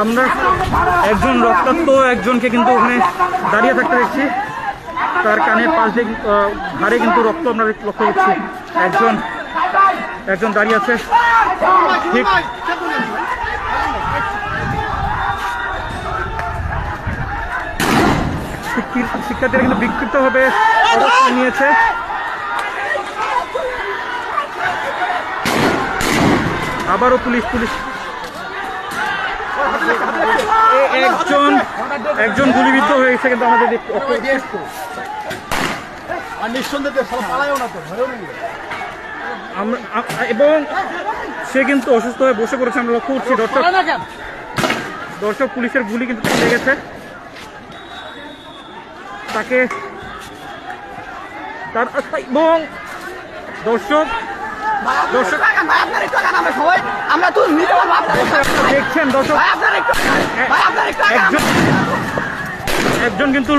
আমরা একজন রক্তাক্ত একজনকে কিন্তু ওখানে দাঁড়িয়ে থাকতে দেখছি। তার কানের পাশ ঘাড়ে কিন্তু রক্ত আমরা লক্ষ্য করছি। একজন একজন দাঁড়িয়ে আছে। ঠিক। শিক্ষি- শিক্ষার্থীরা কিন্তু বিক্ষিপ্তভাবে অবস্থান নিয়েছে। আবারও পুলিশ পুলিশ একজন একজন গুলিবিদ্ধ হয়েছে কিন্তু আমাদের দেখ- আর নিঃসন্দেহে সব পালায়ও না তো ভয়ও নেই। আমরা আ- এবং সে কিন্তু অসুস্থ হয়ে বসে পড়েছে আমরা লক্ষ্য করছি দর্শক দর্শক পুলিশের গুলি কিন্তু তাকে লেগেছে তাকে তার এবং দর্শক দর্শক আগান আমরা সবাই আমরা তো নিতে পারব আপনার একটু আগান। দেখছেন দর্শক ভাই আপনার একটু ভাই আপনার একটু একজন একজন কিন্তু